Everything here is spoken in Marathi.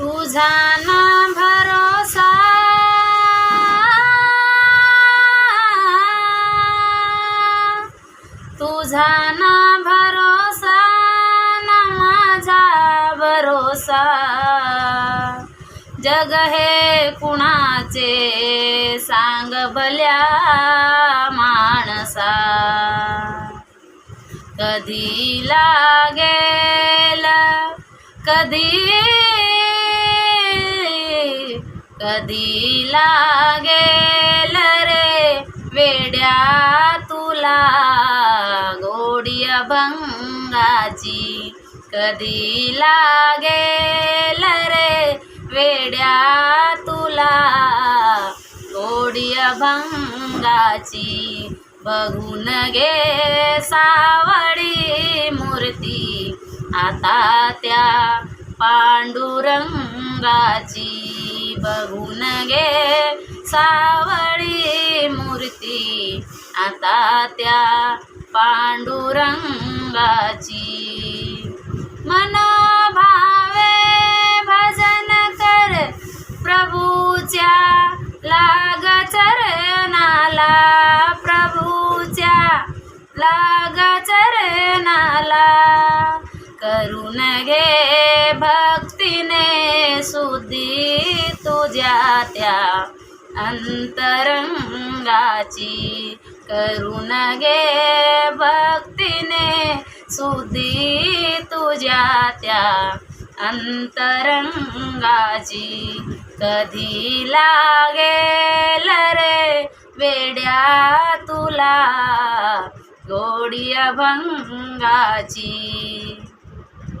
तुझा ना भरोसा. तुझा ना भरोसा ना माझा भरोसा. जग हे कुणाचे सांग भल्या माणसा. कधी लागेल कधी कधी लागेल रे वेड्या तुला? गोडी अभंगाची कधी लागेल रे वेड्या तुला? गोडी अभंगाची बघून घे सावळी मूर्ती. आता त्या पांडुरंगाची. बघून घे सावळी मूर्ती. आता त्या पांडुरंगाची. मनोभावे भजन कर प्रभूच्या लाग चरणाला प्रभूच्या लाग चरणाला करून घे भ तुझ्या त्या अंतरंगाची. करून घे भक्तीने सुधी तुझ्या त्या अंतरंगाची. कधी लागेल रे वेड्या तुला? गोडी अभंगाची